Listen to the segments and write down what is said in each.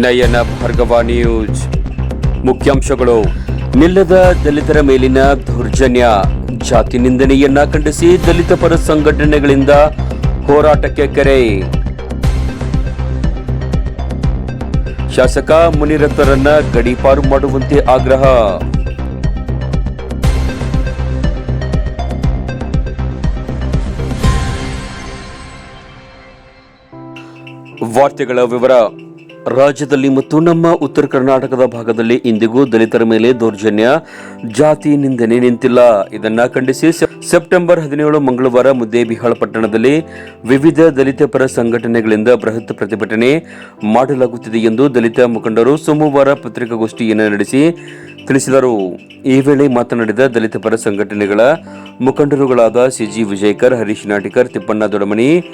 ನಯನ Bhargava news ಮುಖ್ಯಾಂಶಗಳು. ನಿಲ್ಲದ ದಲಿತರ ಮೇಲಿನ ದೌರ್ಜನ್ಯ. ಜಾತಿ ನಿಂದನೆಯನ್ನ ಖಂಡಿಸಿ ದಲಿತ ಪರ ಸಂಘಟನೆಗಳಿಂದ ಹೋರಾಟಕ್ಕೆ ಕರೆ. ಶಾಸಕ ಮುನಿರತ್ನರನ್ನ ಗಡೀಪಾರು ಮಾಡುವಂತೆ ಆಗ್ರಹ. ವಾರ್ತೆಗಳ ವಿವರ. ರಾಜ್ಯದಲ್ಲಿ ಮತ್ತು ನಮ್ಮ ಉತ್ತರ ಕರ್ನಾಟಕದ ಭಾಗದಲ್ಲಿ ಇಂದಿಗೂ ದಲಿತರ ಮೇಲೆ ದೌರ್ಜನ್ಯ, ಜಾತಿ ನಿಂದನೆ ನಿಂತಿಲ್ಲ. ಇದನ್ನ ಖಂಡಿಸಿ ಸೆಪ್- ಸೆಪ್ಟೆಂಬರ್ ಹದಿನೇಳು ಮಂಗಳವಾರ ಮುದ್ದೇಬಿಹಾಳ ಪಟ್ಟಣದಲ್ಲಿ ವಿವಿಧ ದಲಿತ ಪರ ಸಂಘಟನೆಗಳಿಂದ ಬೃಹತ್ ಪ್ರತಿಭಟನೆ ಮಾಡಲಾಗುತ್ತಿದೆ ಎಂದು ದಲಿತ ಮುಖಂಡರು ಸೋಮವಾರ ಪತ್ರಿಕಾಗೋಷ್ಠಿಯನ್ನು ನಡೆಸಿ ತಿಳಿಸಿದರು. ಈ ವೇಳೆ ಮಾತನಾಡಿದ ದಲಿತ ಪರ ಸಂಘಟನೆಗಳ ಮುಖಂಡರುಗಳಾದ ಸಿಜಿ ವಿಜಯಕರ್, ಹರೀಶ್ ನಾಟಿಕರ್, ತಿಪ್ಪಣ್ಣ ದೊಡಮನಿ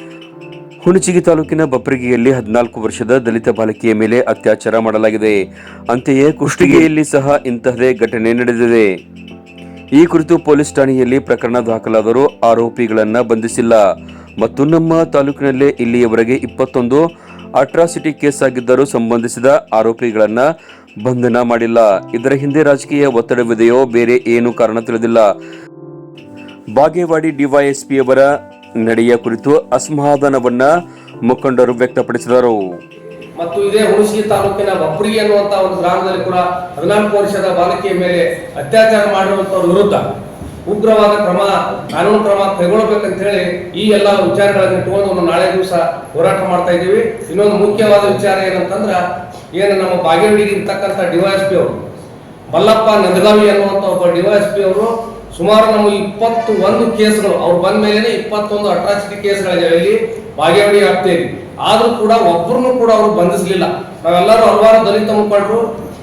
ಹುಣಚಿಗಿ ತಾಲೂಕಿನ ಬಪ್ರಿಗೆಯಲ್ಲಿ ಹದಿನಾಲ್ಕು ವರ್ಷದ ದಲಿತ ಬಾಲಕಿಯ ಮೇಲೆ ಅತ್ಯಾಚಾರ ಮಾಡಲಾಗಿದೆ. ಅಂತೆಯೇ ಕುಷ್ಟಗಿಯಲ್ಲಿ ಸಹ ಇಂತಹದೇ ಘಟನೆ ನಡೆದಿದೆ. ಈ ಕುರಿತು ಪೊಲೀಸ್ ಠಾಣೆಯಲ್ಲಿ ಪ್ರಕರಣ ದಾಖಲಾದರೂ ಆರೋಪಿಗಳನ್ನು ಬಂಧಿಸಿಲ್ಲ. ಮತ್ತು ನಮ್ಮ ತಾಲೂಕಿನಲ್ಲೇ ಇಲ್ಲಿಯವರೆಗೆ ಇಪ್ಪತ್ತೊಂದು ಅಟ್ರಾಸಿಟಿ ಕೇಸ್ ಆಗಿದ್ದರೂ ಸಂಬಂಧಿಸಿದ ಆರೋಪಿಗಳನ್ನ ಬಂಧನ ಮಾಡಿಲ್ಲ. ಇದರ ಹಿಂದೆ ರಾಜಕೀಯ ಒತ್ತಡವಿದೆಯೋ ಬೇರೆ ಏನು ಕಾರಣ ತಿಳಿದಿಲ್ಲ. ಬಾಗೇವಾಡಿ ಡಿವೈಎಸ್ಪಿಯವರ ನಡೆಯ ಕುರಿತು ಅಸಮಾಧಾನವನ್ನ ಮುಖಂಡರು ವ್ಯಕ್ತಪಡಿಸಿದರು. ಮತ್ತು ಇದೇ ಹುಣಸಗಿ ತಾಲೂಕಿನ ಬಪ್ರಿ ಅನ್ನುವಂತ ಒಂದು ಗ್ರಾಮದಲ್ಲಿ ಕೂಡ ಹದಿನಾಲ್ಕು ವರ್ಷದ ಬಾಲಕಿಯ ಮೇಲೆ ಅತ್ಯಾಚಾರ ಮಾಡಿರುವಂತವ್ರ ವಿರುದ್ಧ ಉಗ್ರವಾದ ಕ್ರಮ, ಕಾನೂನು ಕ್ರಮ ಕೈಗೊಳ್ಳಬೇಕಂತ ಹೇಳಿ ಈ ಎಲ್ಲ ವಿಚಾರಗಳನ್ನು ಒಂದು ನಾಳೆ ದಿವಸ ಹೋರಾಟ ಮಾಡ್ತಾ ಇದ್ದೀವಿ. ಇನ್ನೊಂದು ಮುಖ್ಯವಾದ ವಿಚಾರ ಏನಂತಂದ್ರ, ಏನು ನಮ್ಮ ಬಾಗೇವಾಡಿಗೆ ಇರ್ತಕ್ಕಂಥ ಪಿ ಅವರು, ಮಲ್ಲಪ್ಪ ನಂದಗಾವಿ ಅನ್ನುವಂಥ ಒಬ್ಬ ಡಿವೈಎಸ್ಪಿ ಅವರು ಸುಮಾರು ನಮ್ಮ ಇಪ್ಪತ್ತು ಒಂದು ಕೇಸ್ಗಳು, ಅವ್ರು ಬಂದ ಮೇಲೆ ಇಪ್ಪತ್ತೊಂದು ಅಟ್ರಾಸಿಟಿ ಕೇಸ್ಗಳಿದ್ದಾವೆ ಇಲ್ಲಿ ಭಾಗ್ಯವಡಿ ಆಗ್ತೇವೆ ಆದರೂ ಕೂಡ ಒಬ್ಬರನ್ನು ಕೂಡ ಅವರು ಬಂಧಿಸಲಿಲ್ಲ. ನಾವೆಲ್ಲರೂ ಹಲವಾರು ದಲಿತ ಮುಖಂಡರು,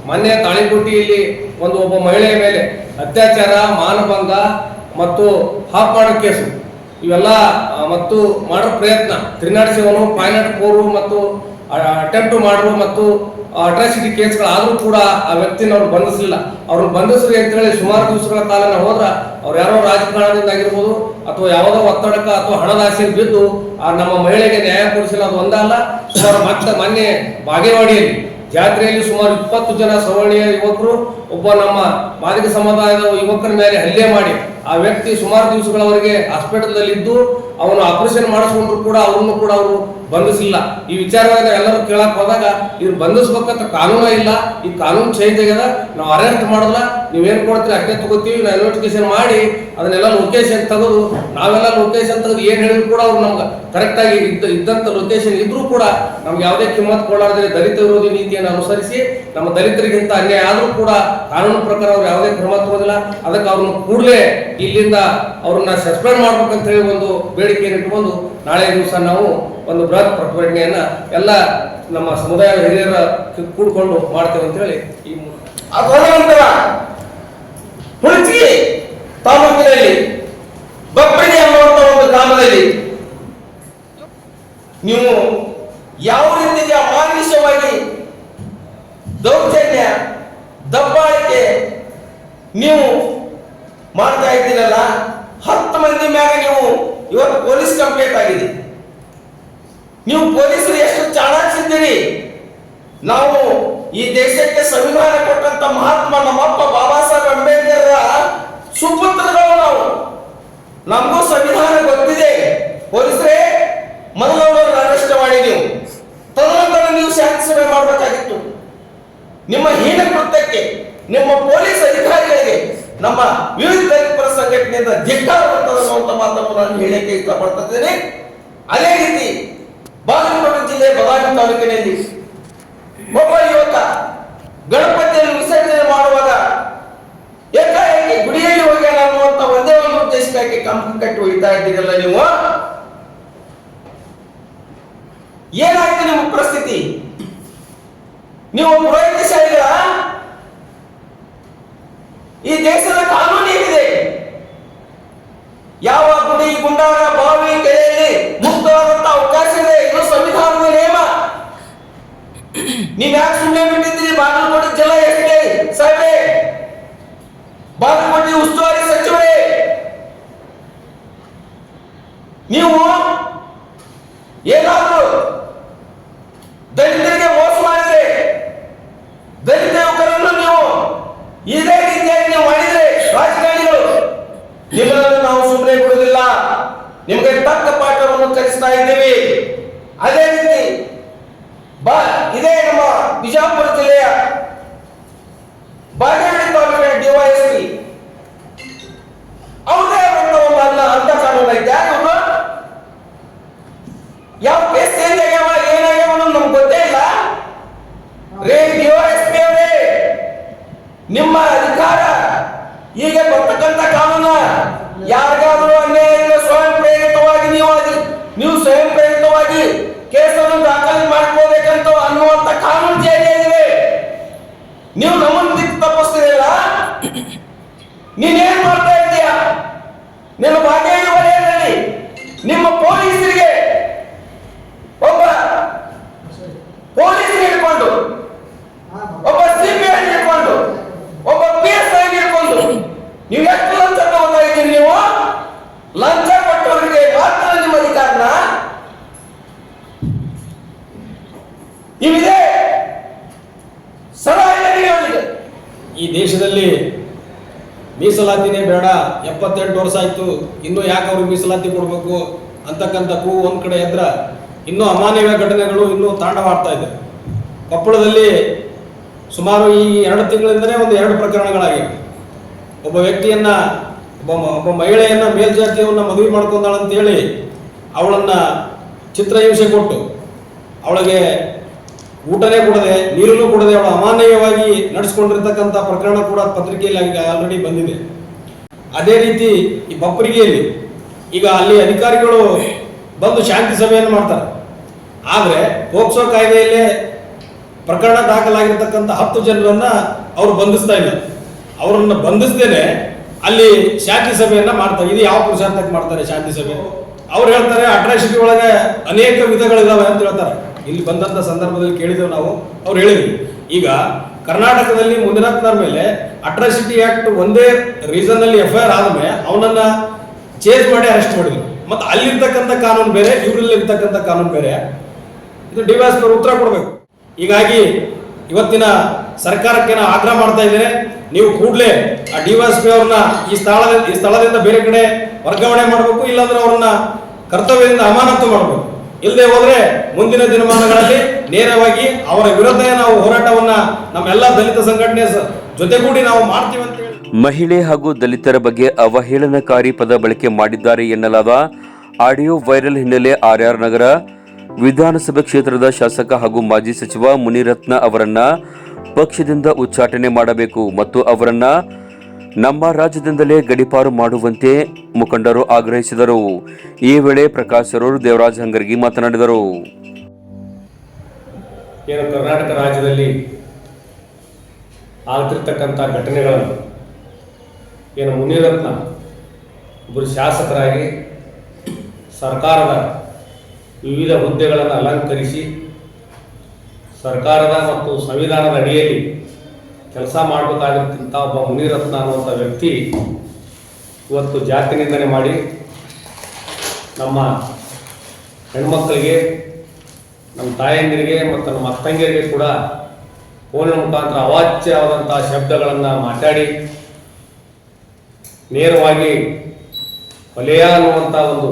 ಮೊನ್ನೆ ತಾಳಿಕೋಟಿಯಲ್ಲಿ ಒಂದು ಒಬ್ಬ ಮಹಿಳೆಯ ಮೇಲೆ ಅತ್ಯಾಚಾರ, ಮಾನಭಂಗ ಮತ್ತು ಹಾಪ್ ಕೇಸು. ಇವೆಲ್ಲ ಮತ್ತು ಮಾಡೋ ಪ್ರಯತ್ನ. ತ್ರಿನಾಡ್ ಸೇವನು, ಪಾಯ್ನಾಟ್ ಕೋರು ಮತ್ತು ಅಟೆಂಪ್ಟ್ ಮಾಡಲು ಮತ್ತು ಅಟ್ರಾಸಿಟಿ ಕೇಸ್ಗಳಾದರೂ ಕೂಡ ಆ ವ್ಯಕ್ತಿನ ಅವ್ರು ಬಂಧಿಸಲಿಲ್ಲ. ಅವ್ರನ್ನ ಬಂಧಿಸ್ರಿ ಅಂತ ಹೇಳಿ ಸುಮಾರು ದಿವಸಗಳ ಕಾಲ ಹೋದ್ರ ಅವ್ರು ಯಾರೋ ರಾಜಕಾರಣದಿಂದ ಆಗಿರ್ಬೋದು ಅಥವಾ ಯಾವುದೋ ಒತ್ತಡಕ ಅಥವಾ ಹಣದ ಆಸೆಗೆ ಬಿದ್ದು, ಆ, ನಮ್ಮ ಮಹಿಳೆಗೆ ನ್ಯಾಯ ಕೊಡಿಸಿಲ್ಲ ಅದು ಒಂದಲ್ಲ ಸುಮಾರು ಮತ್ತೆ ಮೊನ್ನೆ ಬಾಗೇವಾಡಿಯಲ್ಲಿ ಜಾತ್ರೆಯಲ್ಲಿ ಸುಮಾರು ಇಪ್ಪತ್ತು ಜನ ಸವರ್ಣೀಯ ಯುವಕರು, ಒಬ್ಬ ನಮ್ಮ ಮಾದಿಗ ಸಮುದಾಯದ ಯುವಕರ ಮೇಲೆ ಹಲ್ಲೆ ಮಾಡಿ ಆ ವ್ಯಕ್ತಿ ಸುಮಾರು ದಿವಸಗಳವರೆಗೆ ಹಾಸ್ಪಿಟಲ್ ಇದ್ದು ಅವನು ಆಪರೇಷನ್ ಮಾಡಿಸ್ಕೊಂಡ್ರು ಕೂಡ ಅವರನ್ನು ಕೂಡ ಅವರು ಬಂಧಿಸಿಲ್ಲ. ಈ ವಿಚಾರವಾಗ ಎಲ್ಲರೂ ಕೇಳಕ್ ಹೋದಾಗ ಇವ್ರು ಬಂಧಿಸ್ಬೇಕಂತ ಕಾನೂನ ಇಲ್ಲ. ಈ ಕಾನೂನು ಚೇಂಜ್ ಆಗ್ಯದ ನಾವು ಅರೆಸ್ಟ್ ಮಾಡೋಲ್ಲ ನೀವೇನು ಕೊಡ್ತೀರಿ? ಅಷ್ಟೇ ತಗೋತೀವಿ. ನಾವು ನೋಟಿಫಿಕೇಶನ್ ಮಾಡಿ ಅದನ್ನೆಲ್ಲ ಲೊಕೇಶನ್ ತೆಗೆದು, ನಾವೆಲ್ಲ ಲೊಕೇಶನ್ ತೆಗೆದು ಏನು ಹೇಳಿದ್ರು ಕೂಡ ಅವ್ರು ನಮ್ಗೆ ಕರೆಕ್ಟ್ ಆಗಿ ಇದ್ದ ಇದ್ದಂಥ ಲೊಕೇಶನ್ ಇದ್ರೂ ಕೂಡ ನಮ್ಗೆ ಯಾವುದೇ ಕಿಮ್ಮತ್ ಕೊಡಲಾರ್ದೆ ದಲಿತ ವಿರೋಧಿ ನೀತಿಯನ್ನು ಅನುಸರಿಸಿ ನಮ್ಮ ದಲಿತರಿಗಿಂತ ಅನ್ಯಾಯ ಆದರೂ ಕೂಡ ಕಾನೂನು ಪ್ರಕಾರ ಅವ್ರು ಯಾವುದೇ ಕ್ರಮ ತಗೋದಿಲ್ಲ ಅದಕ್ಕೆ ಅವ್ರನ್ನ ಕೂಡಲೇ ಇಲ್ಲಿಂದ ಅವ್ರನ್ನ ಸಸ್ಪೆಂಡ್ ಮಾಡ್ಬೇಕಂತ ಹೇಳಿ ಒಂದು ಬೇಡಿಕೆಯನ್ನು ಇಟ್ಕೊಂಡು ನಾಳೆ ದಿವಸ ನಾವು ಒಂದು ಬೃಹತ್ ಪ್ರತಿಭಟನೆಯನ್ನ ಎಲ್ಲ ನಮ್ಮ ಸಮುದಾಯ ಹಿರಿಯರ ಕೂಡ್ಕೊಂಡು ಮಾಡ್ತೇವೆ ಅಂತ ಹೇಳಿ ಈ ಮೂಲಕ ಅದರ ನಂತರ ಹುಣಚಿ ತಾಲೂಕಿನಲ್ಲಿ ಬಪ್ಪಡಿ ಎಂಬುವಂತ ಒಂದು ಗ್ರಾಮದಲ್ಲಿ ನೀವು ಯಾವ ರೀತಿಯ ಅಮಾನುಷವಾಗಿ ದೌರ್ಜನ್ಯ ದಬ್ಬಾಳಿಕೆ ನೀವು ಮಾಡ್ತಾ ಇದ್ದೀರಲ್ಲ ಹತ್ತು ಮಂದಿ ಮ್ಯಾಗ ನೀವು ಇವತ್ತು ಪೊಲೀಸ್ ಕಂಪ್ಲೇಂಟ್ ಆಗಿದೆ ನೀವು ಪೊಲೀಸರು ಎಷ್ಟು ಚಾಣಾಕ್ಷಿದ್ದೀರಿ ನಾವು ಈ ದೇಶಕ್ಕೆ ಸಂವಿಧಾನ ಕೊಟ್ಟಂತ ಮಹಾತ್ಮ ನಮ್ಮಪ್ಪ ಬಾಬಾ ಸಾಹೇಬ್ ಅಂಬೇಡ್ಕರ್ ಸುಪುತ್ರಗಳು ನಾವು. ನಮಗೂ ಸಂವಿಧಾನ ಗೊತ್ತಿದೆ. ಪೊಲೀಸರೇ ಮೊದಲು ಅರೆಸ್ಟ್ ಮಾಡಿ ನೀವು ತದನಂತರ ನೀವು ಶಾಂತಿ ಸಭೆ ಮಾಡಬೇಕಾಗಿತ್ತು. ನಿಮ್ಮ ಹೀನ ಕೃತ್ಯಕ್ಕೆ, ನಿಮ್ಮ ಪೊಲೀಸ್ ಅಧಿಕಾರಿಗಳಿಗೆ, ನಮ್ಮ ವಿವಿಧ ದಲಿತರ ಸಂಘಟನೆಯಿಂದ ಧಿಕ್ಕಾರ ಬರ್ತದೆ ಮಾತನ್ನು ನಾನು ಹೇಳಕ್ಕೆ ಇಷ್ಟಪಡ್ತಿದ್ದೇನೆ ಅದೇ ರೀತಿ ಬಾಗಲಕೋಟೆ ಜಿಲ್ಲೆ ಬದಾಮಿ ತಾಲೂಕಿನಲ್ಲಿ ಒಬ್ಬ ಯುವಕ ಗಣಪತಿಯನ್ನು ವಿಸರ್ಜನೆ ಮಾಡುವಾಗ ಏಕಾಏಕಿ ಗುಡಿಯಲ್ಲಿ ಹೋಗ್ಯಾನ ಅನ್ನುವಂತ ಒಂದೇ ಒಂದು ಉದ್ದೇಶಕ್ಕಾಗಿ ಕಂಪ ಕಟ್ಟಿ ಹೋಗ್ತಾ ಇದ್ದೀರಲ್ಲ ನೀವು? ಏನಾಯ್ತು ನಿಮ್ಮ ಪರಿಸ್ಥಿತಿ? ನೀವು ಪ್ರಯತ್ನಿಸಿದ ಈ ದೇಶದ ಕಾನೂನು ಏನಿದೆ? ಯಾವ ಗುಡಿ, ಗುಂಡಾರ, ಬಾವಿ, ಕೆರೆಯಲ್ಲಿ ಮುಕ್ತವಾದಂತಹ ಅವಕಾಶ ಇದೆ ಇದು ಸಂವಿಧಾನದ ನಿಯಮ? ನೀವ್ಯಾಕೆ ಸುಮ್ಮನೆ ಬಿಟ್ಟಿದ್ದೀರಿ ಬಾಗಲಕೋಟೆ ಜಿಲ್ಲಾ ಎಸ್ ಡಿ ಸಾಹೇಬ್ರೆ ಬಾಗಲಕೋಟೆ ಉಸ್ತುವಾರಿ ಸಚಿವರೇ ನೀವು ಏನಾದ್ರು ದಲಿತರಿಗೆ ಮೋಸ ಮಾಡಿದ್ರೆ ಇದೇ ರೀತಿಯಾಗಿ ನೀವು ಮಾಡಿದ್ರೆ ರಾಜಕಾರಣಿಗಳು ನಿಮ್ಮನ್ನು ನಾವು ಸುಮ್ಮನೆ ಬಿಡುವುದಿಲ್ಲ ನಿಮಗೆ ತಕ್ಕ ಪಾಠವನ್ನು ಕಲಿಸ್ತಾ ಇದ್ದೀವಿ ಅದೇ ರೀತಿ ಬಾ ಇದೇ ನಮ್ಮ ಬಿಜಾಪುರ ಜಿಲ್ಲೆಯ ಬಾಗೇವಾಡಿ ತಾಲೂಕಿನ ಡಿವೈಎಸ್ಪಿ ಅವ್ರದೇ ಆದಂತ ಒಂದು ಅನ್ನ ಯಾರು ಯಾವ ಕೇಸ್ ಚೇಂಜ್ ಆಗ್ಯಾವ ಏನಾಗ್ಯಾವ ಅನ್ನೋದು ನಮ್ಗೆ ಗೊತ್ತೇ ಇಲ್ಲ. ರೇ ಪಿ ಅವರೇ ನಿಮ್ಮ ಅಧಿಕಾರ ಈಗ ಬರ್ತಕ್ಕಂಥ ಕಾನೂನು, ಯಾರಿಗಾದರೂ ಅನ್ಯಾಯದಿಂದ ಸ್ವಯಂ ಪ್ರೇರಿತವಾಗಿ ನೀವು ನೀವು ಸ್ವಯಂ ಪ್ರೇರಿತವಾಗಿ ಕೇಸನ್ನು ದಾಖಲೆ ಮಾಡ್ಕೋಬೇಕಂತ ಅನ್ನುವಂತ ಕಾನೂನು ಜಾರಿಯಾಗಿದೆ ನೀವು ನಮ್ಮನ್ನು ದಿಕ್ಕು ತಪ್ಪಿಸ್ತೀರಲ್ಲ ನೀನೇನ್ ಮಾಡ್ತಾ ಇದ್ದೀಯ ನಿನ್ನ ಬಾಗೇಡಿ ವಲಯದಲ್ಲಿ ನಿಮ್ಮ ಪೊಲೀಸರಿಗೆ ಒಬ್ಬ ಪೊಲೀಸರಿಗೆ ಹಿಡ್ಕೊಂಡು ಒಬ್ಬ ಸಿಪಿಐ ಹಿಡ್ಕೊಂಡು ಒಬ್ಬ ಪಿ ಎಸ್ ಐ ಹಿಡ್ಕೊಂಡು ನೀವು ಎಷ್ಟು ಲಂಚ ತಗೋತಾ ಇದ್ದೀರಿ ನೀವು ಲಂಚ ಕೊಟ್ಟವರಿಗೆ ಮಾತ್ರ ನಿಮ್ಮ ಅಧಿಕಾರನ ಇವಿದೆ ಸಲಹೆ ನೀಡಿ ಅವರಿಗೆ ಈ ದೇಶದಲ್ಲಿ ಮೀಸಲಾತಿನೇ ಬೇಡ, ಎಪ್ಪತ್ತೆಂಟು ವರ್ಷ ಆಯ್ತು, ಇನ್ನೂ ಯಾಕೆ ಅವ್ರಿಗೆ ಮೀಸಲಾತಿ ಕೊಡಬೇಕು ಅಂತಕ್ಕಂಥ ಕೂ ಒಂದು ಕಡೆ ಎದ್ರ ಇನ್ನೂ ಅಮಾನವೀಯ ಘಟನೆಗಳು ಇನ್ನೂ ತಾಂಡವಾಡ್ತಾ ಇದೆ. ಕೊಪ್ಪಳದಲ್ಲಿ ಸುಮಾರು ಈ ಎರಡು ತಿಂಗಳಿಂದಲೇ ಒಂದು ಎರಡು ಪ್ರಕರಣಗಳಾಗಿವೆ. ಒಬ್ಬ ವ್ಯಕ್ತಿಯನ್ನ, ಒಬ್ಬ ಒಬ್ಬ ಮಹಿಳೆಯನ್ನ ಮೇಲ್ಜಾತಿಯವನ್ನ ಮದುವೆ ಮಾಡ್ಕೊಂಡಾಳಂತೇಳಿ ಅವಳನ್ನ ಚಿತ್ರಹಿಂಸೆ ಕೊಟ್ಟು ಅವಳಿಗೆ ಊಟನೇ ಕೊಡದೆ, ನೀರನ್ನು ಕೊಡದೆ ಅವಳು ಅಮಾನ್ಯವಾಗಿ ನಡೆಸ್ಕೊಂಡಿರ್ತಕ್ಕಂಥ ಪ್ರಕರಣ ಕೂಡ ಪತ್ರಿಕೆಯಲ್ಲಿ ಈಗ ಆಲ್ರೆಡಿ ಬಂದಿದೆ. ಅದೇ ರೀತಿ ಈ ಬಪ್ಪರಿಗೆಯಲ್ಲಿ ಈಗ ಅಲ್ಲಿ ಅಧಿಕಾರಿಗಳು ಬಂದು ಶಾಂತಿ ಸಭೆಯನ್ನು ಮಾಡ್ತಾರೆ. ಆದರೆ ಪೋಕ್ಸೋ ಕಾಯ್ದೆಯಲ್ಲೇ ಪ್ರಕರಣ ದಾಖಲಾಗಿರ್ತಕ್ಕಂಥ ಹತ್ತು ಜನರನ್ನ ಅವರು ಬಂಧಿಸ್ತಾ ಇಲ್ಲ. ಅವರನ್ನು ಬಂಧಿಸದೇನೆ ಅಲ್ಲಿ ಶಾಂತಿ ಸಭೆಯನ್ನ ಮಾಡ್ತಾರೆ. ಇದು ಯಾವ ಪುರುಷಾರ್ಥಕ್ಕೆ ಮಾಡ್ತಾರೆ ಶಾಂತಿ ಸಭೆ? ಅವ್ರು ಹೇಳ್ತಾರೆ, ಅಟ್ರಾಸಿಟಿ ಒಳಗೆ ಅನೇಕ ವಿಧಗಳಿದಾವೆ ಅಂತ ಹೇಳ್ತಾರೆ. ಇಲ್ಲಿ ಬಂದಂತ ಸಂದರ್ಭದಲ್ಲಿ ಕೇಳಿದೆವು ನಾವು, ಅವ್ರು ಹೇಳಿದ್ರು. ಈಗ ಕರ್ನಾಟಕದಲ್ಲಿ ಮುಂದಿನ ಮೇಲೆ ಅಟ್ರಾಸಿಟಿ ಆಕ್ಟ್ ಒಂದೇ ರೀಸನ್ ಅಲ್ಲಿ ಎಫ್ ಐ ಆರ್ ಆದ್ಮೇಲೆ ಅವನನ್ನ ಚೇಂಜ್ ಮಾಡಿ ಅರೆಸ್ಟ್ ಮಾಡಿದ್ರು. ಮತ್ತೆ ಅಲ್ಲಿರ್ತಕ್ಕಂಥ ಕಾನೂನು ಬೇರೆ ಇವರಲ್ಲಿ ಇರ್ತಕ್ಕಂಥ ಕಾನೂನು ಬೇರೆ. ಇದು ಡಿವೈಸ್ ಉತ್ತರ ಕೊಡಬೇಕು. ಹೀಗಾಗಿ ಇವತ್ತಿನ ಸರ್ಕಾರಕ್ಕೆ ನಾನು ಆಗ್ರಹ ಮಾಡ್ತಾ ಇದ್ದೇನೆ. ನೀವು ಕೂಡಲೇ ಆ ಡಿವೈಸ್ ಪಿ ಅವ್ರನ್ನ ಈ ಸ್ಥಳದ, ಈ ಸ್ಥಳದಿಂದ ಬೇರೆ ಕಡೆ ವರ್ಗಾವಣೆ ಮಾಡಬೇಕು, ಇಲ್ಲಾಂದ್ರೆ ಅವ್ರನ್ನ ಕರ್ತವ್ಯದಿಂದ ಅಮಾನತು ಮಾಡಬೇಕು. ಇಲ್ಲದೆ ಹೋದ್ರೆ ಮುಂದಿನ ದಿನಮಾನಗಳಲ್ಲಿ ನೇರವಾಗಿ ಅವರ ವಿರುದ್ಧ ನಾವು ಹೋರಾಟವನ್ನ ನಮ್ಮೆಲ್ಲ ದಲಿತ ಸಂಘಟನೆ ಜೊತೆಗೂಡಿ ನಾವು ಮಾಡ್ತೀವಿ ಅಂತ ಹೇಳಿ. ಮಹಿಳೆ ಹಾಗೂ ದಲಿತರ ಬಗ್ಗೆ ಅವಹೇಳನಕಾರಿ ಪದ ಬಳಕೆ ಮಾಡಿದ್ದಾರೆ ಎನ್ನಲಾದ ಆಡಿಯೋ ವೈರಲ್ ಹಿನ್ನೆಲೆ ಆರ್ಆರ್ ನಗರ ವಿಧಾನಸಭೆ ಕ್ಷೇತ್ರದ ಶಾಸಕ ಹಾಗೂ ಮಾಜಿ ಸಚಿವ ಮುನಿರತ್ನ ಅವರನ್ನ ಪಕ್ಷದಿಂದ ಉಚ್ಚಾಟನೆ ಮಾಡಬೇಕು ಮತ್ತು ಅವರನ್ನ ನಮ್ಮ ರಾಜ್ಯದಿಂದಲೇ ಗಡಿಪಾರು ಮಾಡುವಂತೆ ಮುಖಂಡರು ಆಗ್ರಹಿಸಿದರು. ಈ ವೇಳೆ ಪ್ರಕಾಶ್ ಸರೂರ್ ದೇವರಾಜ್ ಹಂಗರ್ಗಿ ಮಾತನಾಡಿದರು. ಕರ್ನಾಟಕ ರಾಜ್ಯದಲ್ಲಿ ಆಗ್ತಿರ್ತಕ್ಕಂಥ ಘಟನೆಗಳನ್ನು ಏನು ಮುನಿರತ್ನ ಒಬ್ಬರು ಶಾಸಕರಾಗಿ ಸರ್ಕಾರದ ವಿವಿಧ ಹುದ್ದೆಗಳನ್ನು ಅಲಂಕರಿಸಿ ಸರ್ಕಾರದ ಮತ್ತು ಸಂವಿಧಾನದ ಅಡಿಯಲ್ಲಿ ಕೆಲಸ ಮಾಡಬೇಕಾಗಿರ್ತಂಥ ಒಬ್ಬ ಮುನಿರತ್ನ ಅನ್ನುವಂಥ ವ್ಯಕ್ತಿ ಇವತ್ತು ಜಾತಿ ನಿಂದನೆ ಮಾಡಿ ನಮ್ಮ ಹೆಣ್ಮಕ್ಕಳಿಗೆ ನಮ್ಮ ತಾಯಂದಿರಿಗೆ ಮತ್ತು ನಮ್ಮ ಅತ್ತಂಗಿಯರಿಗೆ ಕೂಡ ಫೋನ್ ಮುಖಾಂತರ ಅವಾಚ್ಯವಾದಂಥ ಶಬ್ದಗಳನ್ನು ಮಾತಾಡಿ, ನೇರವಾಗಿ ಕೊಲೆಯ ಅನ್ನುವಂಥ ಒಂದು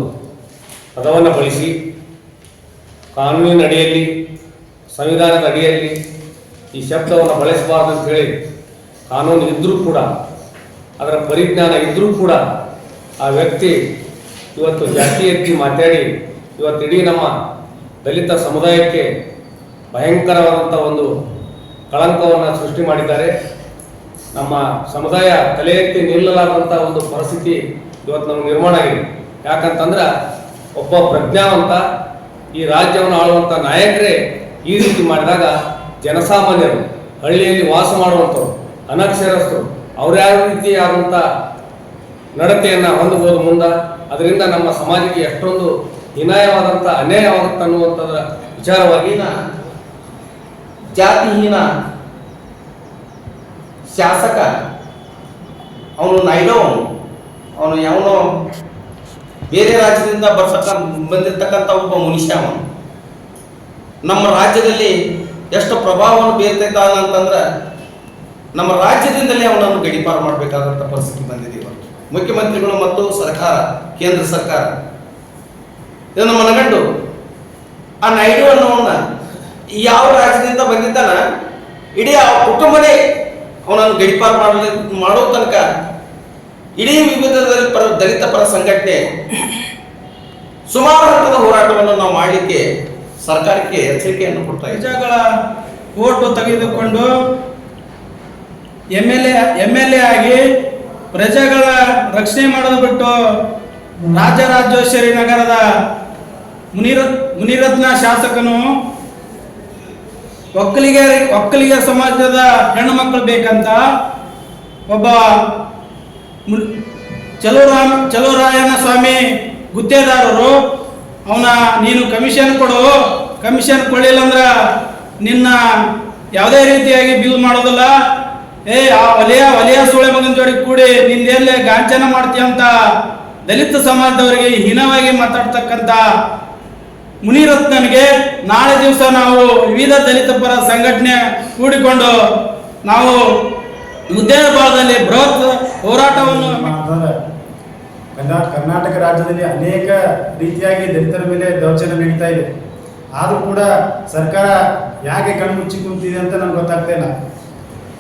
ಪದವನ್ನು ಬಳಸಿ, ಕಾನೂನಿನ ಅಡಿಯಲ್ಲಿ, ಸಂವಿಧಾನದ ಅಡಿಯಲ್ಲಿ ಈ ಶಬ್ದವನ್ನು ಬಳಸಬಾರ್ದು ಅಂತ ಹೇಳಿ ಕಾನೂನು ಇದ್ದರೂ ಕೂಡ, ಅದರ ಪರಿಜ್ಞಾನ ಇದ್ದರೂ ಕೂಡ ಆ ವ್ಯಕ್ತಿ ಇವತ್ತು ಜಾತಿ ಎತ್ತಿ ಮಾತಾಡಿ, ಇವತ್ತು ಇಡೀ ನಮ್ಮ ದಲಿತ ಸಮುದಾಯಕ್ಕೆ ಭಯಂಕರವಾದಂಥ ಒಂದು ಕಳಂಕವನ್ನು ಸೃಷ್ಟಿ ಮಾಡಿದ್ದಾರೆ. ನಮ್ಮ ಸಮುದಾಯ ತಲೆ ಎತ್ತಿ ನಿಲ್ಲಲಾದಂಥ ಒಂದು ಪರಿಸ್ಥಿತಿ ಇವತ್ತು ನಮ್ಗೆ ನಿರ್ಮಾಣ ಆಗಿದೆ. ಯಾಕಂತಂದ್ರೆ ಒಬ್ಬ ಪ್ರಜ್ಞಾವಂತ ಈ ರಾಜ್ಯವನ್ನು ಆಳುವಂಥ ನಾಯಕರೇ ಈ ರೀತಿ ಮಾಡಿದಾಗ ಜನಸಾಮಾನ್ಯರು, ಹಳ್ಳಿಯಲ್ಲಿ ವಾಸ ಮಾಡುವಂಥವ್ರು, ಅನಕ್ಷರಸ್ಥರು, ಅವ್ರು ಯಾವ ರೀತಿಯಾದಂಥ ನಡತೆಯನ್ನು ಹೊಂದಬಹುದು ಮುಂದೆ, ಅದರಿಂದ ನಮ್ಮ ಸಮಾಜಕ್ಕೆ ಎಷ್ಟೊಂದು ಹೀನಾಯವಾದಂಥ ಅನ್ಯಾಯವಾಗುತ್ತೆ ಅನ್ನುವಂಥದ್ರ ವಿಚಾರವಾಗಿ ಜಾತಿಹೀನ ಶಾಸಕ ಅವನು ನೈಡೋ ಅವನು ಅವನು ಯಾವನೋ ಬೇರೆ ರಾಜ್ಯದಿಂದ ಬರ್ಸಕ್ಕ ಬಂದಿರ್ತಕ್ಕಂಥ ಒಬ್ಬ ಮನುಷ್ಯ ಅವನು ನಮ್ಮ ರಾಜ್ಯದಲ್ಲಿ ಎಷ್ಟು ಪ್ರಭಾವವನ್ನು ಬೀರ್ತಿದ್ದಾನ ಅಂತಂದ್ರೆ ನಮ್ಮ ರಾಜ್ಯದಿಂದಲೇ ಅವನನ್ನು ಗಡಿಪಾರು ಮಾಡಬೇಕಾದಂಥ ಪರಿಸ್ಥಿತಿ ಬಂದಿದೆ ಇವತ್ತು ಮುಖ್ಯಮಂತ್ರಿಗಳು ಮತ್ತು ಸರ್ಕಾರ, ಕೇಂದ್ರ ಸರ್ಕಾರ. ಇದನ್ನು ಮನಗಂಡು ಆ ನಾಯ್ಡು ಅನ್ನೋವನ್ನ ಯಾವ ರಾಜ್ಯದಿಂದ ಬಂದಿದ್ದಾನ? ಇಡೀ ಆ ಕುಟುಂಬನೇ ಅವನನ್ನು ಗಡಿಪಾರು ಮಾಡಲಿ, ಮಾಡೋ ತನಕ ಇಡೀ ವಿವಿಧದಲ್ಲಿ ಪರ ದಲಿತ ಪರ ಸಂಘಟನೆ ಸುಮಾರು ಹಂತದ ಹೋರಾಟವನ್ನು ನಾವು ಮಾಡಲಿಕ್ಕೆ ಸರ್ಕಾರಕ್ಕೆ ಎಚ್ಚರಿಕೆಯನ್ನು ಕೊಡ್ತಾ ಪ್ರಜೆಗಳ ಓಟು ತೆಗೆದುಕೊಂಡು M L A, M L A ಆಗಿ ಪ್ರಜೆಗಳ ರಕ್ಷಣೆ ಮಾಡೋದು ಬಿಟ್ಟು ರಾಜರಾಜೇಶ್ವರಿ ನಗರದ ಮುನಿರ ಮುನಿರತ್ನ ಶಾಸಕನು ಒಕ್ಕಲಿಗ ಒಕ್ಕಲಿಗ ಸಮಾಜದ ಹೆಣ್ಣು ಮಕ್ಕಳು ಬೇಕಂತ ಒಬ್ಬ ಚಲುರಾಮ, ಚಲುರಾಯನ ಸ್ವಾಮಿ ಗುತ್ತೇದಾರರು ಅವನ, ನೀನು ಕಮಿಷನ್ ಕೊಡು. ಕಮಿಷನ್ ಕೊಡಲಿಲ್ಲ ಅಂದ್ರೆ ನಿನ್ನ ಯಾವುದೇ ರೀತಿಯಾಗಿ ಬಿಲ್ ಮಾಡೋದಿಲ್ಲ. ಏ, ಆ ವಲಯ ವಲಯ ಸುಳೆ ಮಗನ ಜೋಡಿ ಕೂಡಿ ನಿನ್ನೆಲ್ಲ ಗಾಂಚನ ಮಾಡ್ತೀಯ ಅಂತ ದಲಿತ ಸಮಾಜದವರಿಗೆ ಹೀನವಾಗಿ ಮಾತಾಡ್ತಕ್ಕಂಥ ಮುನಿರತ್ನನಿಗೆ ನಾಳೆ ದಿವಸ ನಾವು ವಿವಿಧ ದಲಿತ ಪರ ಸಂಘಟನೆ ಕೂಡಿಕೊಂಡು ನಾವು ಮುದ್ದೇನಪಾಳದಲ್ಲಿ ಬೃಹತ್ ಹೋರಾಟವನ್ನು ಕರ್ನಾಟಕ ರಾಜ್ಯದಲ್ಲಿ ಅನೇಕ ರೀತಿಯಾಗಿ ದಲಿತರ ಮೇಲೆ ದೌರ್ಜನ್ಯ ನಡೀತಾ ಇದೆ. ಆದರೂ ಕೂಡ ಸರ್ಕಾರ ಯಾಕೆ ಕಣ್ಮುಚ್ಚಿ ಕುಂತಿದೆ ಅಂತ ನಮ್ಗೆ ಗೊತ್ತಾಗ್ತಾ ಇಲ್ಲ.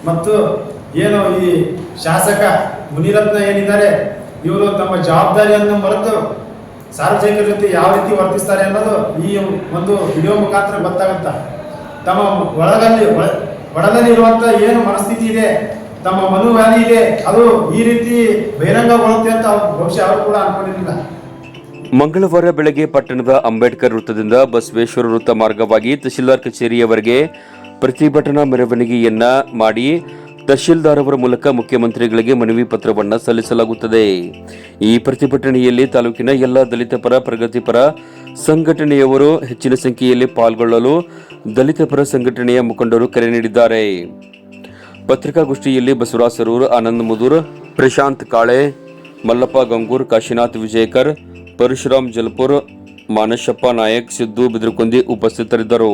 ಮತ್ತು ಏನು ಈ ಶಾಸಕ ಮುನಿರತ್ನ ಏನಿದ್ದಾರೆ, ಇವರು ತಮ್ಮ ಜವಾಬ್ದಾರಿಯನ್ನು ಮರೆತು ಸಾರ್ವಜನಿಕರ ಜೊತೆ ಯಾವ ರೀತಿ ವರ್ತಿಸ್ತಾರೆ ಅನ್ನೋದು ಈ ಒಂದು ವಿಡಿಯೋ ಮುಖಾಂತರ ಗೊತ್ತಾಗುತ್ತ. ತಮ್ಮ ಒಳಗಲ್ಲಿ, ಒಳ- ಒಳಗಲ್ಲಿ ಇರುವಂತ ಏನು ಮನಸ್ಥಿತಿ ಇದೆ ತಮ್ಮ ವ್ಯಾಲಿ ಇದೆ ಅದು ಈ ರೀತಿ ಬಹಿರಂಗಗೊಳ್ಳುತ್ತೆ ಅಂತ ಬಹುಶಃ ಅವರು ಕೂಡ ಅನ್ಕೊಂಡಿರಲಿಲ್ಲ. ಮಂಗಳವಾರ ಬೆಳಗ್ಗೆ ಪಟ್ಟಣದ ಅಂಬೇಡ್ಕರ್ ವೃತ್ತದಿಂದ ಬಸವೇಶ್ವರ ವೃತ್ತ ಮಾರ್ಗವಾಗಿ ತಹಶೀಲ್ದಾರ್ ಕಚೇರಿಯವರೆಗೆ ಪ್ರತಿಭಟನಾ ಮೆರವಣಿಗೆಯನ್ನ ಮಾಡಿ ತಹಶೀಲ್ದಾರ್ ಅವರ ಮೂಲಕ ಮುಖ್ಯಮಂತ್ರಿಗಳಿಗೆ ಮನವಿ ಪತ್ರವನ್ನ ಸಲ್ಲಿಸಲಾಗುತ್ತದೆ. ಈ ಪ್ರತಿಭಟನೆಯಲ್ಲಿ ತಾಲೂಕಿನ ಎಲ್ಲ ದಲಿತ ಪರ ಪ್ರಗತಿಪರ ಸಂಘಟನೆಯವರು ಹೆಚ್ಚಿನ ಸಂಖ್ಯೆಯಲ್ಲಿ ಪಾಲ್ಗೊಳ್ಳಲು ದಲಿತ ಪರ ಸಂಘಟನೆಯ ಮುಖಂಡರು ಕರೆ ನೀಡಿದ್ದಾರೆ. ಪತ್ರಿಕಾಗೋಷ್ಠಿಯಲ್ಲಿ ಬಸವರಾಜ್ ಸರೂರ್, ಆನಂದ್ ಮುದೂರ್, ಪ್ರಶಾಂತ್ ಕಾಳೆ, ಮಲ್ಲಪ್ಪ ಗಂಗೂರ್, ಕಾಶಿನಾಥ್ ವಿಜಯಕರ್, ಪರಶುರಾಮ್ ಜಲ್ಪುರ್ ಮಾನಶಪ್ಪ ನಾಯಕ್, ಸಿದ್ದು ಬಿದ್ರಕೊಂದಿ ಉಪಸ್ಥಿತರಿದ್ದರು.